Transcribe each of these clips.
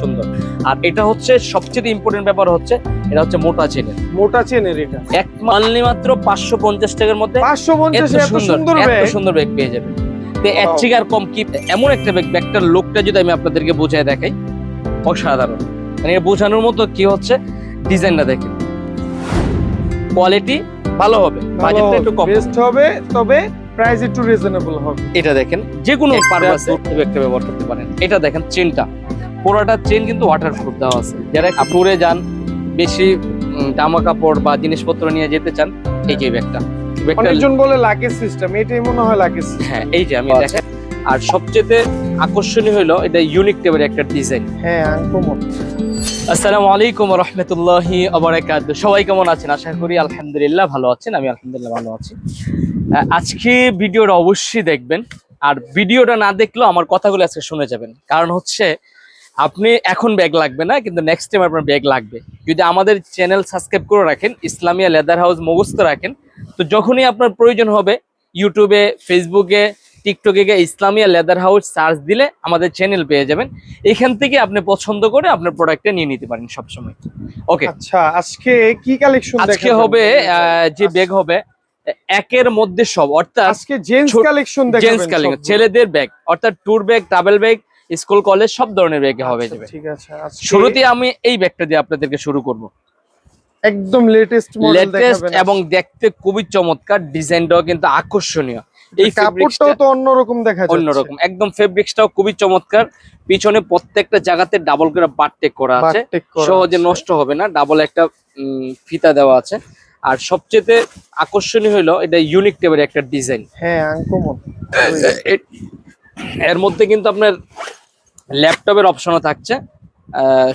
সুন্দর। আর এটা হচ্ছে সবচেয়ে ইম্পর্টেন্ট ব্যাপার হচ্ছে এটা হচ্ছে মোটা চেনের মোটা চেনের এটা। এক মানলি মাত্র পাঁচশো পঞ্চাশ টাকার মধ্যে পাঁচশো সুন্দর সুন্দর ব্যাগ পেয়ে যাবেন। তো এর Wow. কম কি এমন একটা ব্যাগ ব্যাগটার লোকটা যদি আমি আপনাদেরকে বোঝায় দেখাই অসাধারণ। মানে বোঝানোর মতো কি হচ্ছে? ডিজাইনটা দেখেন। কোয়ালিটি ভালো হবে বাজেটটা একটু কম বেস্ট হবে তবে প্রাইস একটু রিজনেবল হবে। এটা দেখেন যে কোনো পারপাসে একটা ব্যবহার করতে পারেন। এটা দেখেন চেনটা। পুরোটা চেন কিন্তু ওয়াটার প্রুফ দেওয়া আছে। যারা ট্যুরে যান বেশি জামা কাপড় বা জিনিসপত্র নিয়ে যেতে চান এই যে ব্যাগটা অনেকজন বলে লাকেজ সিস্টেম এটাই মনে হয় লাকেজ হ্যাঁ এই যে আমি আচ্ছা। দেখেন। আর সবচেয়ে আকর্ষণীয় হলো এটা ইউনিক টাইপের একটা ডিজাইন হ্যাঁ আনকমন আসসালামু আলাইকুম রহমতুল্লাহি আবরাকাত সবাই কেমন আছেন? আশা করি আলহামদুলিল্লাহ ভালো আছেন আমি আলহামদুলিল্লাহ ভালো আছি। আজকে ভিডিওটা অবশ্যই দেখবেন। আর ভিডিওটা না দেখলেও আমার কথাগুলো আজকে শুনে যাবেন। কারণ হচ্ছে আপনি এখন ব্যাগ লাগবে না কিন্তু নেক্সট টাইম আপনার ব্যাগ লাগবে। যদি আমাদের চ্যানেল সাবস্ক্রাইব করে রাখেন ইসলামিয়া লেদার হাউস মুখস্থ রাখেন তো যখনই আপনার প্রয়োজন হবে ইউটিউবে ফেসবুকে টিকটকে গিয়ে ইসলামিয়া লেদার হাউস সার্চ দিলে আমাদের চ্যানেল পেয়ে যাবেন। এখান থেকে আপনি পছন্দ করে আপনার প্রোডাক্টটা নিয়ে নিতে পারেন সবসময়। ওকে আচ্ছা আজকে কি কালেকশন আজকে হবে যে ব্যাগ হবে একের মধ্যে সব অর্থাৎ আজকে জেন্টস কালেকশন জেন্টস কালেকশন ছেলেদের ব্যাগ অর্থাৎ tour bag travel bag school college সব ধরনের ব্যাগে হবে আচ্ছা, ঠিক আছে শুরুতে আমি এই ব্যাগটা দিয়ে আপনাদেরকে শুরু করব। একদম লেটেস্ট মডেল দেখাবেন এবং দেখতে খুবই চমৎকার ডিজাইনটাও কিন্তু আকর্ষণীয়। এই কাপড়টাও তো অন্যরকম দেখা যাচ্ছে। অন্যরকম। একদম ফেব্রিক্সটাও খুবই চমৎকার। পিছনে প্রত্যেকটা জায়গাতে ডাবল করে বারটেক করা আছে। সহজে নষ্ট হবে না। ডাবল একটা ফিতা দেওয়া আছে। আর সবচেয়ে আকর্ষণীয় হলো এটা ইউনিক টেবের একটা ডিজাইন হ্যাঁ আনকমন এর মধ্যে কিন্তু আপনার ল্যাপটপের অপশনও থাকছে।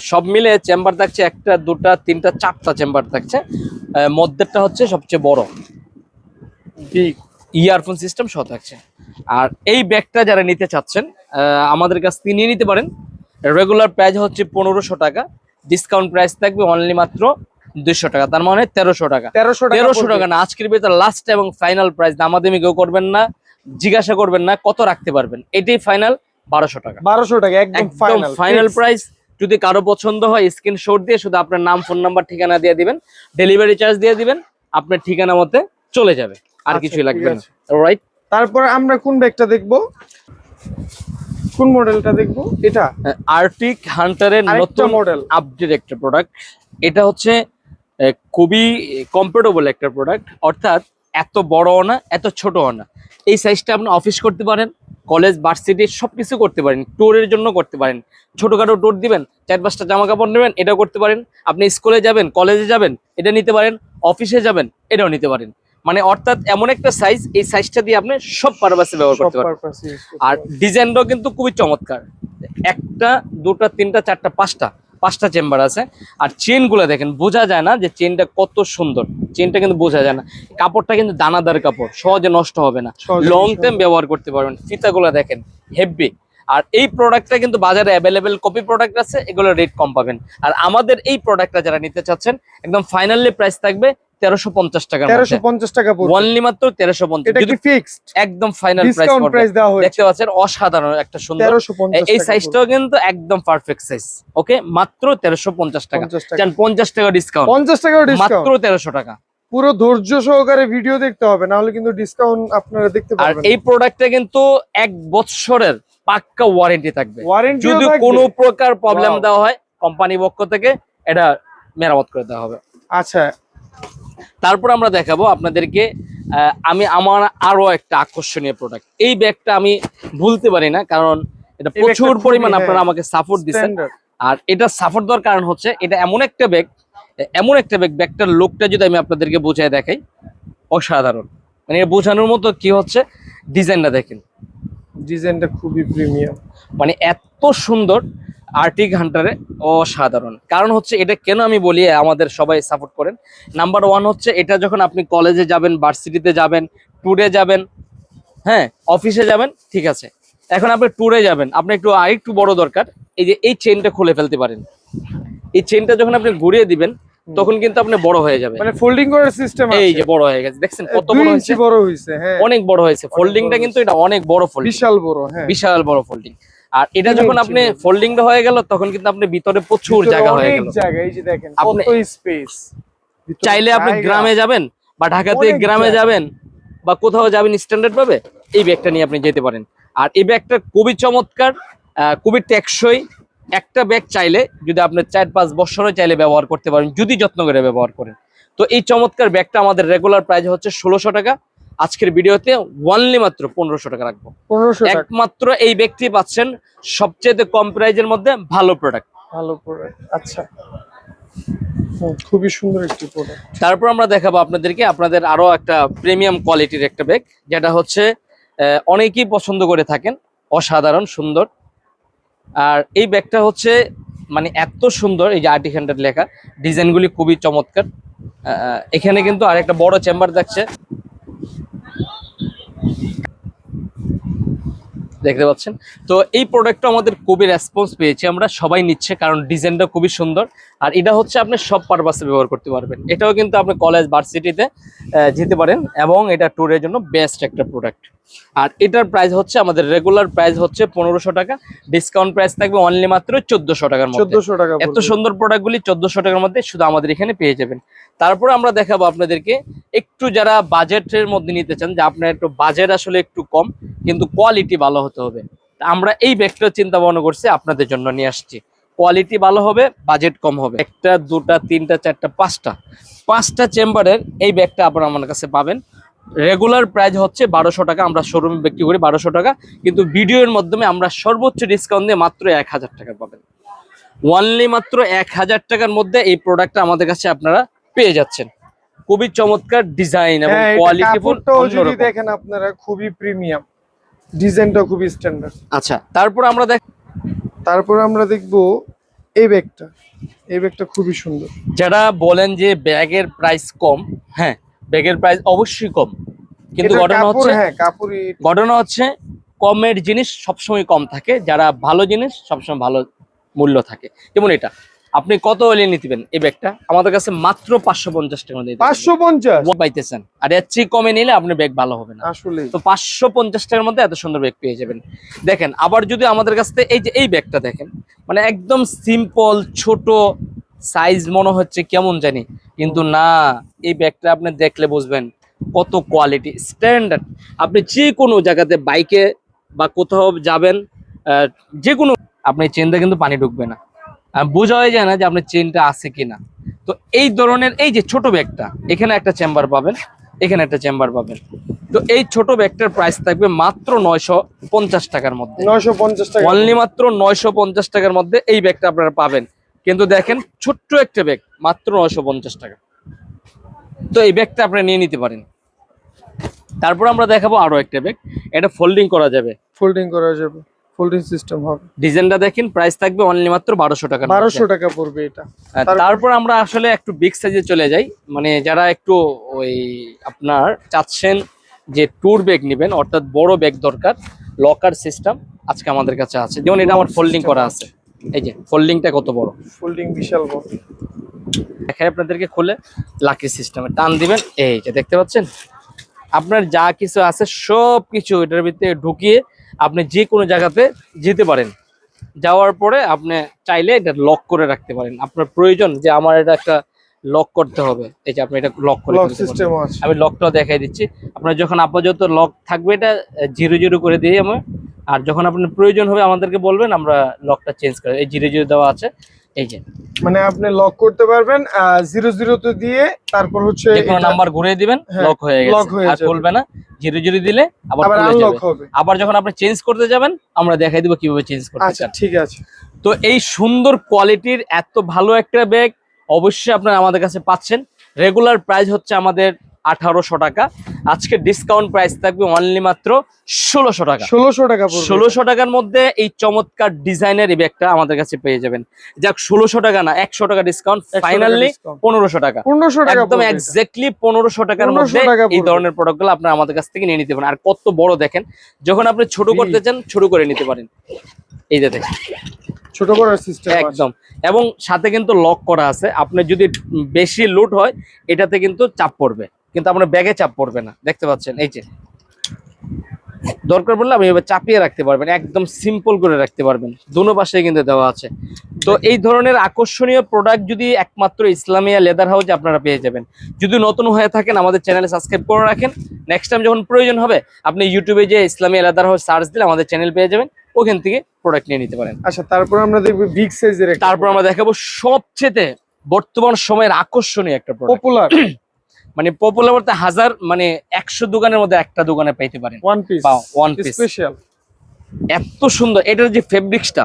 সব মিলে চেম্বার থাকছে একটা দুটা তিনটা চারটা চেম্বার থাকছে। আহ, মধ্যেরটা হচ্ছে সবচেয়ে বড়। ইয়ারফোন সিস্টেম সহ থাকছে। আর এই ব্যাগটা যারা নিতে চাচ্ছেন আমাদের কাছ থেকে নিয়ে নিতে পারেন। রেগুলার প্রাইস হচ্ছে পনেরোশো টাকা। ডিসকাউন্ট প্রাইস থাকবে অনলি মাত্র দুইশো টাকা। তার মানে তেরোশো টাকা। তেরোশো টাকা তেরোশো টাকা না আজকের ভিতরে লাস্ট এবং ফাইনাল প্রাইস দামাদামি কেউ করবেন না। জিজ্ঞাসা করবেন না কত রাখতে পারবেন। এটাই ফাইনাল বারোশো টাকা। বারোশো টাকা একদম ফাইনাল ফাইনাল প্রাইস যদি কারও পছন্দ হয় স্ক্রিন স্ক্রিনশট দিয়ে শুধু আপনার নাম ফোন নাম্বার ঠিকানা দিয়ে দিবেন। ডেলিভারি চার্জ দিয়ে দিবেন। আপনার ঠিকানা মতে চলে যাবে। আর আচ্ছা, কিছুই লাগবে না। রাইট তারপর আমরা কোন ব্যাগটা দেখব? কোন মডেলটা দেখব? এটা? আর্টিক হান্টারের নতুন মডেল আপডেট একটা প্রোডাক্ট এটা হচ্ছে খুবই কমফোর্টেবল একটা প্রোডাক্ট অর্থাৎ এত বড়ও না এত ছোটও না। এই সাইজটা আপনি অফিস করতে পারেন কলেজ ভার্সিটি সব কিছু করতে পারেন ট্যুরের জন্য করতে পারেন। ছোটখাটো ট্যুর দিবেন চার পাঁচটা জামা কাপড় নেবেন এটাও করতে পারেন। আপনি স্কুলে যাবেন কলেজে যাবেন এটা নিতে পারেন অফিসে যাবেন এটাও নিতে পারেন। মানে অর্থাৎ এমন একটা সাইজ এই সাইজটা দিয়ে আপনি সব পারপাসে ব্যবহার করতে পারেন আর ডিজাইনটাও কিন্তু খুবই চমৎকার। একটা দুটা তিনটা চারটা পাঁচটা পাঁচটা চেম্বার আছে। আর চেনগুলো দেখেন বোঝা যায় না যে চেনটা কত সুন্দর। চেনটা কিন্তু বোঝা যায় না। কাপড়টা কিন্তু দানাদার কাপড় সহজে নষ্ট হবে না। লং টাইম ব্যবহার করতে পারবেন। ফিতাগুলো দেখেন হেভি আর এই প্রোডাক্টটা কিন্তু বাজারে অ্যাভেলেবেল কপি প্রোডাক্ট আছে এগুলো রেট কম পাবেন। আর আমাদের এই প্রোডাক্টটা যারা নিতে চাচ্ছেন একদম ফাইনালি প্রাইস থাকবে তেরোশো পঞ্চাশ টাকার তেরোশো পঞ্চাশ টাকা মাত্র তেরোশো পঞ্চাশ। এটা ফিক্সড একদম ফাইনাল প্রাইস দেওয়া হয়েছে। দেখতে পাচ্ছেন অসাধারণ একটা সুন্দর। তেরোশো এই সাইজটাও কিন্তু একদম পারফেক্ট সাইজ ওকে মাত্র তেরোশো পঞ্চাশ টাকা। পঞ্চাশ টাকা। পঞ্চাশ টাকা ডিসকাউন্ট পঞ্চাশ টাকা মাত্র তেরোশো টাকা। পুরো ধৈর্য সহকারে ভিডিও দেখতে হবে না হলে কিন্তু ডিসকাউন্ট আপনারা দেখতে আর পারবেন এই প্রোডাক্টটা কিন্তু এক বছরের পাক্কা ওয়ারেন্টি থাকবে। যদি কোনো প্রকার প্রবলেম দেওয়া হয় কোম্পানি পক্ষ থেকে এটা মেরামত করে দেওয়া হবে। আচ্ছা তারপর আমরা দেখাবো আপনাদেরকে আমি আমার আরও একটা আকর্ষণীয় প্রোডাক্ট এই ব্যাগটা আমি ভুলতে পারি না কারণ এটা প্রচুর পরিমাণ হ্যাঁ, আপনারা আমাকে সাপোর্ট দিচ্ছেন আর এটা সাপোর্ট দেওয়ার কারণ হচ্ছে এটা এমন একটা ব্যাগ এমন একটা ব্যাগ ব্যাগটার লোকটা যদি আমি আপনাদেরকে বোঝায় দেখাই অসাধারণ। মানে এটা বোঝানোর মতো কি হচ্ছে ডিজাইনটা দেখেন। ডিজাইনটা খুবই প্রিমিয়াম মানে এত সুন্দর আর্টিক হান্টারে অসাধারণ। কারণ হচ্ছে এটা কেন আমি বলি আমাদের সবাই সাপোর্ট করেন। নাম্বার ওয়ান হচ্ছে এটা যখন আপনি কলেজে যাবেন ভার্সিটিতে যাবেন ট্যুরে যাবেন হ্যাঁ অফিসে যাবেন ঠিক আছে। এখন আপনি ট্যুরে যাবেন আপনি একটু আরেকটু বড় দরকার এই যে এই চেনটা খুলে ফেলতে পারেন। এই চেনটা যখন আপনি ঘুরিয়ে দিবেন তখন কিন্তু আপনি বড় হয়ে যাবে মানে ফোল্ডিং করার সিস্টেম আছে। এই যে বড় হয়ে গেছে দেখছেন কত বড় হয়েছে? বড় হয়েছে হ্যাঁ। অনেক বড় হয়েছে। ফোল্ডিংটা কিন্তু এটা অনেক বড় ফোল্ডিং বিশাল বড় হ্যাঁ। বিশাল বড় ফোল্ডিং আর এটা যখন আপনি। ফোল্ডিং হয়ে গেল তখন কিন্তু আপনি ভিতরে প্রচুর জায়গা হয়ে গেল। জায়গা এই যে দেখেন আপনি- কত স্পেস চাইলে আপনি গ্রামে যাবেন বা ঢাকাতে গ্রামে যাবেন বা কোথাও যাবেন স্ট্যান্ডার্ড ভাবে এই ব্যাগটা নিয়ে আপনি যেতে পারেন। আর এই ব্যাগটা খুবই চমৎকার খুবই টেকসই। একটা ব্যাগ চাইলে যদি আপনি চার পাঁচ বছরও চাইলে ব্যবহার করতে পারেন যদি যত্ন করে ব্যবহার করেন। তো এই চমৎকার ব্যাগটা আমাদের রেগুলার প্রাইস হচ্ছে ষোলোশো টাকা। আজকের ভিডিওতে ওয়ানলি মাত্র পনেরোশো টাকা রাখব। পনেরোশো একমাত্র এই ব্যক্তি পাচ্ছেন সবচেয়ে কম প্রাইজের মধ্যে ভালো প্রোডাক্ট ভালো প্রোডাক্ট আচ্ছা। খুবই সুন্দর একটি প্রোডাক্ট তারপর আমরা দেখাবো আপনাদেরকে আপনাদের আরও একটা প্রিমিয়াম কোয়ালিটির একটা ব্যাগ যেটা হচ্ছে অনেকেই পছন্দ করে থাকেন অসাধারণ সুন্দর। আর এই ব্যাগটা হচ্ছে মানে এত সুন্দর এই যে আর্টিক হ্যান্ডের লেখা ডিজাইনগুলি খুবই চমৎকার। এখানে কিন্তু আরেকটা বড় চেম্বার দেখছে Thank you. দেখতে পাচ্ছেন। তো এই প্রোডাক্টটা আমাদের খুবই রেসপন্স পেয়েছি আমরা সবাই নিচ্ছে কারণ ডিজাইনটা খুবই সুন্দর। আর এটা হচ্ছে আপনি সব পারপাসে ব্যবহার করতে পারবেন। এটাও কিন্তু আপনি কলেজ ভার্সিটিতে যেতে পারেন এবং এটা ট্যুরের জন্য বেস্ট একটা প্রোডাক্ট আর এটার প্রাইস হচ্ছে আমাদের রেগুলার প্রাইস হচ্ছে পনেরোশো টাকা। ডিসকাউন্ট প্রাইস থাকবে অনলি মাত্র চোদ্দশো টাকার মধ্যে। চোদ্দশো টাকা এত। সুন্দর প্রোডাক্টগুলি চোদ্দশো টাকার মধ্যে শুধু আমাদের এখানে পেয়ে যাবেন। তারপর আমরা দেখাবো আপনাদেরকে একটু যারা বাজেটের মধ্যে নিতে চান যে আপনার একটু বাজেট আসলে একটু কম কিন্তু কোয়ালিটি ভালো হতে হবে। আমরা এই ব্যাগটা চিন্তা ভাবনা করছি আপনাদের জন্য নিয়ে আসছি। কোয়ালিটি ভালো হবে বাজেট কম হবে। একটা দুটা তিনটা চারটা পাঁচটা। পাঁচটা চেম্বারের এই ব্যাগটা আপনারা আমার কাছে পাবেন। রেগুলার প্রাইস হচ্ছে বারোশো টাকা আমরা শোরুমে বিক্রি করি বারোশো টাকা কিন্তু ভিডিওর মাধ্যমে আমরা সর্বোচ্চ ডিসকাউন্ট দিয়ে মাত্র এক হাজার টাকা পাবেন। ওয়ানলি মাত্র এক হাজার টাকার মধ্যে এই প্রোডাক্টটা আমাদের কাছে আপনারা পেয়ে যাচ্ছেন। খুবই চমৎকার ডিজাইন এবং হ্যাঁ কোয়ালিটি দেখেন আপনারা খুবই প্রিমিয়াম ডিজাইনটা খুবই স্ট্যান্ডার্ড আচ্ছা তারপর আমরা দেখ তারপর আমরা দেখব এই ব্যাগটা। এই ব্যাগটা খুবই সুন্দর। যারা বলেন যে ব্যাগের প্রাইস কম হ্যাঁ ব্যাগের প্রাইস অবশ্যই কম। কিন্তু ঘটনা হচ্ছে হ্যাঁ কাপড়ই ঘটনা হচ্ছে কমের জিনিস সবসময় কম থাকে যারা ভালো জিনিস সবসময় ভালো মূল্য থাকে। যেমন এটা। আপনি কত হলে নিতেবেন এই ব্যাগটা? আমাদের কাছে মাত্র পাঁচশো পঞ্চাশ টাকা দিয়ে পাঁচশো পঞ্চাশ? পাইতেছেন? আর এর চেয়ে কমে নিলে আপনার ব্যাগ ভালো হবে না। আসলে তো পাঁচশো পঞ্চাশ টাকার মধ্যে এত সুন্দর ব্যাগ পেয়ে যাবেন। দেখেন আবার যদি আমাদের কাছ থেকে এই যে এই ব্যাগটা দেখেন মানে একদম সিম্পল ছোট সাইজ মনে হচ্ছে কেমন জানি কিন্তু না এই ব্যাগটা আপনি দেখলে বুঝবেন কত কোয়ালিটি স্ট্যান্ডার্ড আপনি যে কোনো জায়গাতে বাইকে বা কোথাও যাবেন যে কোনো আপনি চেনটা কিন্তু পানি ঢুকবে না। আহ, বোঝা যায় না যে আপনার চেনটা আছে কিনা। তো এই ধরনের এই যে ছোট ব্যাগটা এখানে একটা চেম্বার পাবেন এখানে একটা চেম্বার পাবেন। তো এই ছোট ব্যাগটার প্রাইস থাকবে মাত্র নয়শো পঞ্চাশ টাকার মধ্যে। নয়শো পঞ্চাশ টাকা অনলি মাত্র নয়শো পঞ্চাশ টাকার মধ্যে এই ব্যাগটা আপনারা পাবেন। কিন্তু দেখেন ছোট্ট একটা ব্যাগ মাত্র নয়শো পঞ্চাশ টাকা। তো এই ব্যাগটা আপনারা নিয়ে নিতে পারেন। তারপর আমরা দেখাবো আরও একটা ব্যাগ। এটা ফোল্ডিং করা যাবে। ফোল্ডিং করা যাবে। ফোল্ডিং সিস্টেম হবে। ডিজাইনটা দেখেন প্রাইস থাকবে অনলি মাত্র বারোশো টাকা বারোশো টাকা পড়বে এটা। আর তারপর- আমরা আসলে একটু বিগ সাইজে চলে যাই। মানে যারা একটু ওই আপনার চাচ্ছেন যে ট্যুর ব্যাগ নেবেন অর্থাৎ বড় ব্যাগ দরকার লকার সিস্টেম আজকে আমাদের কাছে আছে। যেমন এটা আমার ফোল্ডিং করা আছে। এই যে ফোল্ডিংটা কত বড়? ফোল্ডিং বিশাল বড়। দেখাই আপনাদেরকে খুলে। লাকি সিস্টেমে টান দিবেন। এই যে দেখতে পাচ্ছেন? আপনার যা কিছু আছে সব কিছু এটার ভিতরে ঢুকিয়ে আপনি যে কোনো জায়গাতে যেতে পারেন। যাওয়ার পরে আপনি চাইলে এটা লক করে রাখতে পারেন। আপনার প্রয়োজন যে আমার এটা একটা লক করতে হবে। এই যে আপনি এটা লক করে লক সিস্টেম আছে। আমি লকটা দেখাই দিচ্ছি। আপনার যখন আপাতত লক থাকবে এটা জিরো জিরো করে দিয়ে আমি আর যখন আপনার প্রয়োজন হবে আমাদেরকে বলবেন আমরা লকটা চেঞ্জ করে এই জিরো জিরো দেওয়া আছে। এই যে। মানে আপনি লক করতে পারবেন জিরো জিরো তো দিয়ে তারপর হচ্ছে কোনো নাম্বার ঘুরিয়ে দিবেন হ্যাঁ, লক হয়ে গেছে। আর খুলবে না জিরো জিরো দিলে আবার আবার খুলে যাবে। আবার যখন আপনি চেঞ্জ করতে যাবেন আমরা দেখাই দিব কীভাবে চেঞ্জ করতে আচ্ছা ঠিক আছে। তো এই সুন্দর কোয়ালিটির এত ভালো একটা ব্যাগ অবশ্যই আপনারা আমাদের কাছে পাচ্ছেন। রেগুলার প্রাইস হচ্ছে আমাদের আঠারোশো টাকা। আজকে ডিসকাউন্ট প্রাইস থাকবে অনলি মাত্র ষোলোশো টাকা। ষোলোশো টাকা ষোলোশো টাকার মধ্যে এই চমৎকার ডিজাইনের এই ব্যাগটা আমাদের কাছে পেয়ে যাবেন। যাক ষোলোশো টাকা না একশো টাকা ডিসকাউন্ট ফাইনালি পনেরোশো টাকা। পনেরোশো টাকা একদম। এক্স্যাক্টলি পনেরোশো টাকার 1500 মধ্যে এই। ধরনের প্রোডাক্টগুলো আপনারা আমাদের কাছ থেকে নিয়ে নিতে পারেন। আর কত বড় দেখেন যখন আপনি ছোট করতে চান ছোট করে নিতে পারেন। এই যে দেখেন। ছোট করার সিস্টেম একদম। এবং সাথে কিন্তু লক করা আছে। আপনি যদি বেশি লুট হয় এটাতে কিন্তু চাপ পড়বে। কিন্তু আপনার ব্যাগে চাপ পড়বে না। দেখতে পাচ্ছেন এই যে। দরকার পড়লে আপনি এভাবে চাপিয়ে রাখতে পারবেন একদম সিম্পল করে রাখতে পারবেন। দুনো পাশে কিন্তু দেওয়া আছে। তো এই ধরনের আকর্ষণীয় প্রোডাক্ট যদি একমাত্র ইসলামিয়া লেদার হাউসে আপনারা পেয়ে যাবেন। যদি নতুন হয়ে থাকেন আমাদের চ্যানেলে সাবস্ক্রাইব করে রাখেন। নেক্সট টাইম যখন প্রয়োজন হবে আপনি ইউটিউবে যে ইসলামিয়া লেদার হাউস সার্চ দিলে আমাদের চ্যানেল পেয়ে যাবেন ওখান থেকে প্রোডাক্ট নিয়ে নিতে পারেন। আচ্ছা তারপর আমরা দেখব বিগ সাইজের তারপর আমরা দেখাবো সবচেয়ে বর্তমান সময়ের আকর্ষণীয় একটা পপুলার মানে পপুলার বলতে হাজার মানে একশো দোকানের মধ্যে একটা দোকানে পাইতে পারেন। One piece one piece special এত সুন্দর। এটার যে ফেব্রিক্সটা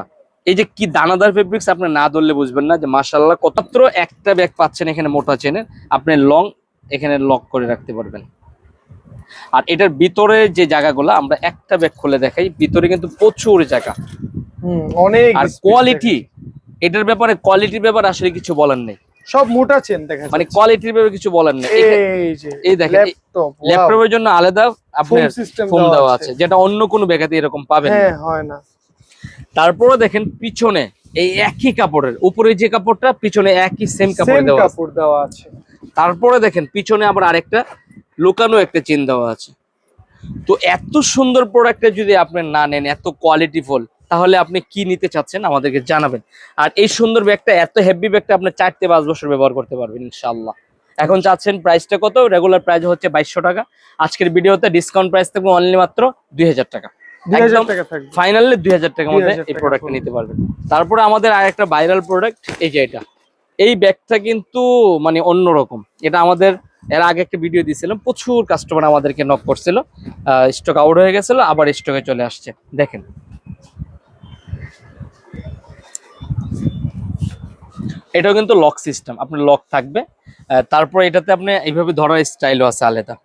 এই যে কি দানাদার ফেব্রিক্স আপনি না ধরলে বুঝবেন না যে মাশাল্লাহ কতমাত্র একটা ব্যাগ পাচ্ছেন এখানে মোটা চেনের আপনি লং এখানে লক করে রাখতে পারবেন। আর এটার ভিতরে যে জায়গাগুলো আমরা একটা ব্যাগ খুলে দেখাই ভিতরে কিন্তু প্রচুর জায়গা। অনেক আর কোয়ালিটি এটার ব্যাপারে কোয়ালিটির ব্যাপারে আসলে কিছু বলার নেই। সব মোটা চেন দেখা মানে। কোয়ালিটির ব্যাপারে কিছু বলার নেই। এই যে এই দেখেন, ল্যাপটপ ল্যাপটপের জন্য আলাদা আপনার সিস্টেম ফোম দেওয়া আছে। যেটা অন্য কোনো ব্যাগাতে এরকম পাবেন হ্যাঁ হয় না। তারপরে দেখেন পিছনে এই একই কাপড়ের উপরে যে কাপড়টা পিছনে একই সেম কাপড় দেওয়া কাপড় দেওয়া আছে। তারপরে দেখেন পিছনে আবার আরেকটা লুকানো একটা চেন দেওয়া আছে। তো এত সুন্দর প্রোডাক্টটা যদি আপনি না নেন এত কোয়ালিটিফুল তাহলে আপনি কি নিতে চাচ্ছেন আমাদেরকে জানাবেন। আর এই সুন্দর ব্যাগটা এত হেভি ব্যাগটা আপনি চারটে পাঁচ বছর ব্যবহার করতে পারবেন ইনশাল্লাহ এখন চাচ্ছেন প্রাইসটা কত? রেগুলার প্রাইস হচ্ছে বাইশশো টাকা। আজকের ভিডিওতে ডিসকাউন্ট প্রাইস থাকবে অনলি মাত্র দুই হাজার টাকা। ফাইনালি দুই হাজার টাকার মধ্যে এই প্রোডাক্টটা নিতে পারবেন। তারপরে আমাদের আর একটা ভাইরাল প্রোডাক্ট এই যে এটা। এই ব্যাগটা কিন্তু মানে অন্যরকম। এটা আমাদের এর আগে একটা ভিডিও দিয়েছিলাম প্রচুর কাস্টমার আমাদেরকে নক করছিল। স্টক আউট হয়ে গেছিল আবার স্টকে চলে আসছে। দেখেন। এটাও কিন্তু লক সিস্টেম আপনার লক থাকবে। তারপর এটাতে আপনি এইভাবে ধরার স্টাইলও আছে আলাদা।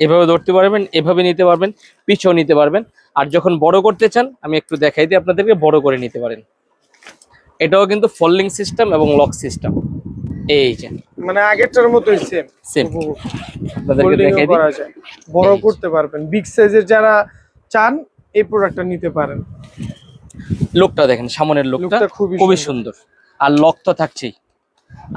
এভাবে ধরতে পারবেন এভাবে নিতে পারবেন পিছও নিতে পারবেন। আর যখন বড় করতে চান আমি একটু দেখাই দিই আপনাদেরকে বড় করে নিতে পারেন। এটাও কিন্তু ফোল্ডিং সিস্টেম এবং লক সিস্টেম এই যে। মানে আগেরটার মতোই সেম সেম আপনাদেরকে দেখাই দিই। বড় করতে পারবেন। বিগ সাইজের যারা চান এই প্রোডাক্টটা নিতে পারেন। লোকটা দেখেন সামনের লোকটা খুবই সুন্দর। আর লক তো থাকছেই।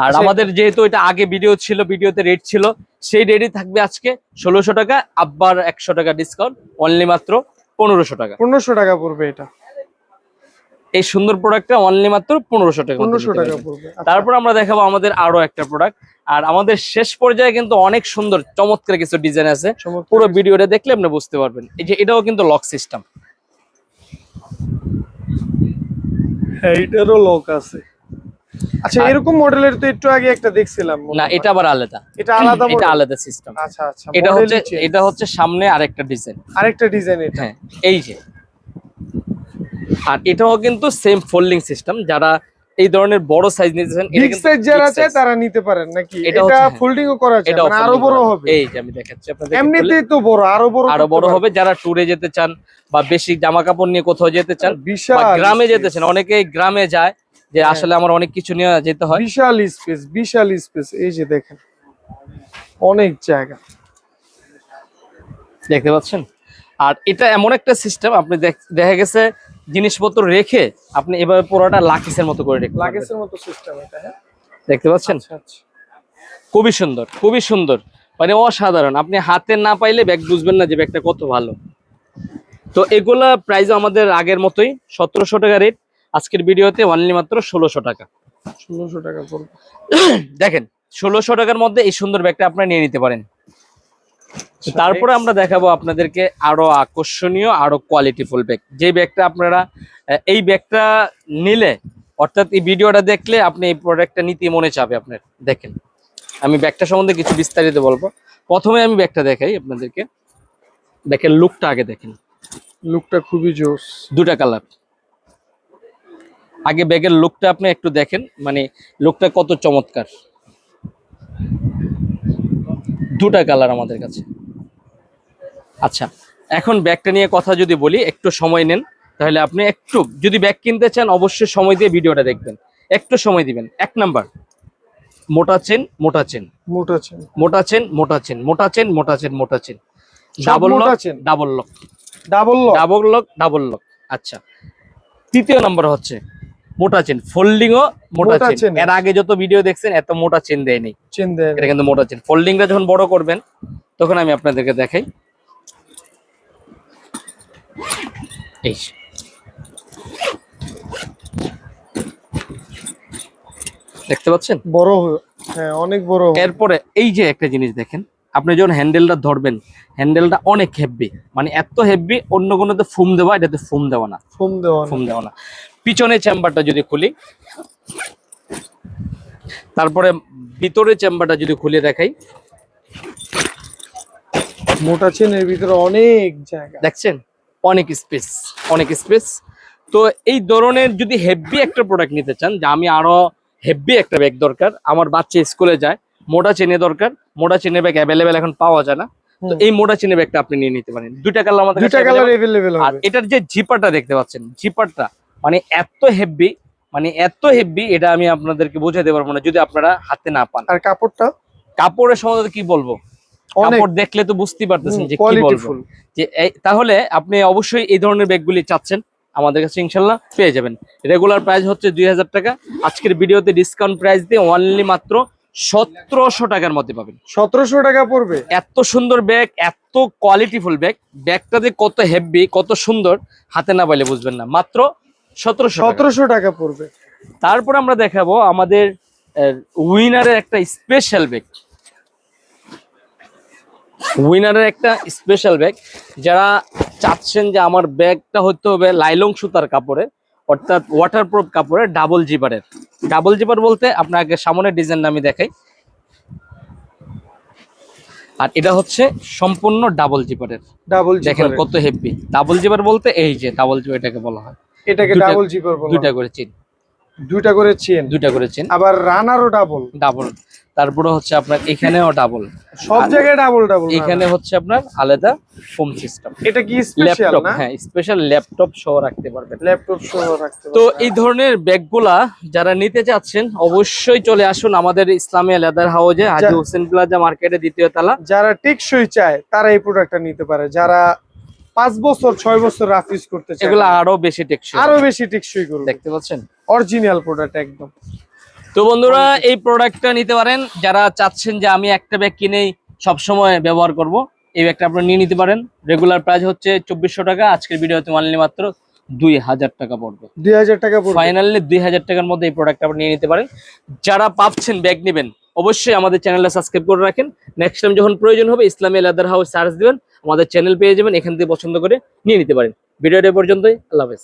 আর। আমাদের যেহেতু এটা আগে ভিডিও ছিল ভিডিওতে রেট ছিল সেই রেটই থাকবে আজকে ষোলোশো টাকা আবার একশো টাকা ডিসকাউন্ট অনলি মাত্র পনেরোশো টাকা। পনেরোশো টাকা পড়বে এটা। এই সুন্দর প্রোডাক্টটা অনলি মাত্র পনেরোশো টাকা পনেরোশো টাকা পড়বে আচ্ছা, তারপর আমরা দেখাবো আমাদের আরও একটা প্রোডাক্ট আর আমাদের শেষ পর্যায়ে কিন্তু অনেক সুন্দর চমৎকার কিছু ডিজাইন আছে। পুরো ভিডিওটা দেখলে আপনি বুঝতে পারবেন। এই যে এটাও কিন্তু লক সিস্টেম হ্যাঁ এটারও লক আছে। আচ্ছা এরকম মডেলের তো একটু আগে একটা দেখছিলাম না এটা আবার আলাদা। এটা আলাদা এটা আলাদা সিস্টেম আচ্ছা আচ্ছা এটা হচ্ছে এটা হচ্ছে সামনে আরেকটা ডিজাইন আরেকটা ডিজাইন এটা। হ্যাঁ এই যে। আর এটাও কিন্তু সেম ফোল্ডিং সিস্টেম যারা এই ধরনের বড় সাইজ নিতেছেন এটা বিগ কিন্তু সাইজ যারা চায় তারা নিতে পারেন নাকি? এটা এটা। ফোল্ডিং ও করা যায় মানে আরও বড় হবে। এই যে আমি দেখাচ্ছি আপনাদের এমনিতেই তো বড় আরও বড় আরও বড় হবে যারা ট্যুরে যেতে চান বা বেশি জামা কাপড় নিয়ে কোথাও যেতে চান বা বিশাল গ্রামে যেতে চান অনেকেই গ্রামে যায় যে হ্যাঁ। আসলে আমার অনেক কিছু নিয়ে যেতে হয়। বিশাল স্পেস বিশাল স্পেস। এই যে দেখেন অনেক জায়গা। দেখতে পাচ্ছেন? আর এটা এমন একটা সিস্টেম আপনি দেখ- গেছে জিনিসপত্র রেখে আপনি এভাবে পুরোটা লাকিসের মতো করে রেখে লাকিসের মতো সিস্টেম এটা হ্যাঁ? দেখতে পাচ্ছেন? আচ্ছা আচ্ছা। খুবই সুন্দর খুবই সুন্দর। মানে অসাধারণ। আপনি হাতে না পাইলে ব্যাগ বুঝবেন না যে ব্যাগটা কত ভালো। তো এগুলা প্রাইস আমাদের আগের মতোই সতেরোশো টাকা রেট আজকের ভিডিওতে অনলি মাত্র ষোলোশো টাকা। ষোলোশো টাকা দেখেন ষোলোশো টাকার মধ্যে এই সুন্দর ব্যাগটা আপনারা নিয়ে নিতে পারেন। তারপরে আমরা দেখাবো আপনাদেরকে আরও আকর্ষণীয় আরও কোয়ালিটিফুল ব্যাগ যে ব্যাগটা আপনারা এই ব্যাগটা নিলে অর্থাৎ এই ভিডিওটা দেখলে আপনি এই প্রোডাক্টটা নিতে মনে চাবে আপনার। দেখেন আমি ব্যাগটা সম্বন্ধে কিছু বিস্তারিত বলব। প্রথমে আমি ব্যাগটা দেখাই আপনাদেরকে। ব্যাগের লুকটা আগে দেখেন। লুকটা খুবই জোস। দুটা কালার আগে ব্যাগের লুকটা আপনি একটু দেখেন মানে লুকটা কত চমৎকার। দুটা কালার আমাদের কাছে। আচ্ছা এখন ব্যাগটা নিয়ে কথা যদি বলি একটু সময় নেন তাহলে আপনি একটু যদি ব্যাগ কিনতে চান অবশ্যই সময় দিয়ে ভিডিওটা দেখবেন। একটু সময় দিবেন। এক নাম্বার মোটা চেন মোটা চেন। মোটা চেন। মোটা চেন মোটা চেন। মোটা চেন মোটা চেন মোটা chain. Double lock? Double lock double lock double lock double lock আচ্ছা তৃতীয় নাম্বার হচ্ছে মোটা চেন ফোল্ডিং ও মোটা চেন। এর আগে যত ভিডিও দেখছেন এত মোটা চেন দেয়নি চেন দেয় এটা কিন্তু মোটা চেন ফোল্ডিংটা যখন বড় করবেন তখন আমি আপনাদেরকে দেখাই। এই দেখতে পাচ্ছেন? বড় হ্যাঁ অনেক বড় এরপরে এই যে একটা জিনিস দেখেন। আপনি যখন হ্যান্ডেলটা ধরবেন হ্যান্ডেলটা অনেক হেভি মানে এত হেভি অন্য কোনোতে ফুম দেওয়া এটাতে ফুম দেওয়া না। ফোম দেওয়া। ফুম দেওয়া না। পিছনে চেম্বারটা যদি খুলি তারপরে ভিতরে চেম্বারটা যদি খুলে দেখাই। মোটা চেনের ভিতরে অনেক জায়গা। দেখছেন? অনেক স্পেস অনেক স্পেস তো এই ধরনের যদি হেভি একটা প্রোডাক্ট নিতে চান যে আমি আরও হেভি একটা ব্যাগ দরকার আমার বাচ্চা স্কুলে যায় মোটা চেনে দরকার মোটা চেনে ব্যাগ অ্যাভেলেবেল এখন পাওয়া যায় না। তো এই মোটা চেনের ব্যাগটা আপনি নিয়ে নিতে পারেন। দুইটা কালার আমাদের দুইটা কালার। এভেলেবেল আর এটার যে জিপারটা দেখতে পাচ্ছেন জিপারটা মানে এত হেভি মানে এত হেভি এটা আমি আপনাদেরকে বোঝাতে পারব না যদি আপনারা হাতে না পান। আর কাপড়টা? কাপড়ের সম্বন্ধে কি বলব? কাপড় দেখলে তো বুঝতেই পারতেছেন যে কি বলব। যে তাহলে আপনি অবশ্যই এই ধরনের ব্যাগগুলি চাচ্ছেন আমাদের কাছে ইনশাল্লাহ পেয়ে যাবেন। রেগুলার প্রাইস হচ্ছে দুই হাজার টাকা। আজকের ভিডিওতে ডিসকাউন্ট প্রাইস দিয়ে অনলি মাত্র সতেরোশো টাকার মধ্যে পাবেন। সতেরোশো টাকা পড়বে? এত সুন্দর ব্যাগ এত কোয়ালিটিফুল ব্যাগ। ব্যাগটা যে কত হেভি কত সুন্দর হাতে না পাইলে বুঝবেন না। মাত্র সতেরোশো সতেরোশো টাকা পড়বে। তারপর আমরা দেখাবো আমাদের উইনারের একটা স্পেশাল ব্যাগ। উইনারের একটা স্পেশাল ব্যাগ। যারা চাচ্ছেন যে আমার ব্যাগটা হতে হবে লাইলং সুতার কাপড়ে অর্থাৎ ওয়াটারপ্রুফ কাপড়ের ডাবল জিপারের ডাবল জিপার বলতে আপনাকে সামনের ডিজাইন আমি দেখাই। আর এটা হচ্ছে সম্পূর্ণ ডাবল জিপারের ডাবল দেখেন কত হেভি ডাবল জিপার বলতে এই যে ডাবল জিপার এটাকে বলা হয়। এটাকে ডাবল জিপার বলা দুইটা। করে চেন দুইটা করে চেন দুইটা করে চেন আবার রানারও ডাবল ডাবল তারপরে হচ্ছে আপনার এখানেও ডাবল সব জায়গায় ডাবল ডাবল এখানে হচ্ছে আপনার আলাদা ফোম সিস্টেম এটা কি স্পেশাল না? হ্যাঁ স্পেশাল ল্যাপটপ সহ রাখতে পারবেন। ল্যাপটপ সহ রাখতে তো এই ধরনের ব্যাগগুলা যারা নিতে চাচ্ছেন অবশ্যই চলে আসুন আমাদের ইসলামিয়া লেদার হাউজে হাজি হোসেন প্লাজা মার্কেটে দ্বিতীয় তলা। যারা টেকসই চায় তারা এই প্রোডাক্টটা নিতে পারে। যারা পাঁচ বছর ছয় বছর রাফ ইউজ করতে চায় এগুলো আরও বেশি টেকসই আরও বেশি টেকসই করবে। দেখতে পাচ্ছেন? অরিজিনাল প্রোডাক্ট একদম। তো বন্ধুরা এই প্রোডাক্টটা নিতে পারেন। যারা চাচ্ছেন যে আমি একটা ব্যাগ কিনেই সবসময় ব্যবহার করব এই ব্যাগটা আপনারা নিয়ে নিতে পারেন। রেগুলার প্রাইস হচ্ছে চব্বিশশো টাকা। আজকের ভিডিওতে মানলি মাত্র দুই হাজার টাকা পড়বে। দুই হাজার টাকা পড়বে। ফাইনালি দুই হাজার টাকার মধ্যে এই প্রোডাক্টটা আপনি নিয়ে নিতে পারেন। যারা পাচ্ছেন ব্যাগ নেবেন অবশ্যই আমাদের চ্যানেলটা সাবস্ক্রাইব করে রাখেন। নেক্সট টাইম যখন প্রয়োজন হবে ইসলামী লেদার হাউস সার্চ দিবেন। আমাদের চ্যানেল পেয়ে যাবেন এখান থেকে পছন্দ করে নিয়ে নিতে পারেন। ভিডিওটা পর্যন্তই। আল্লাহ হাফেজ।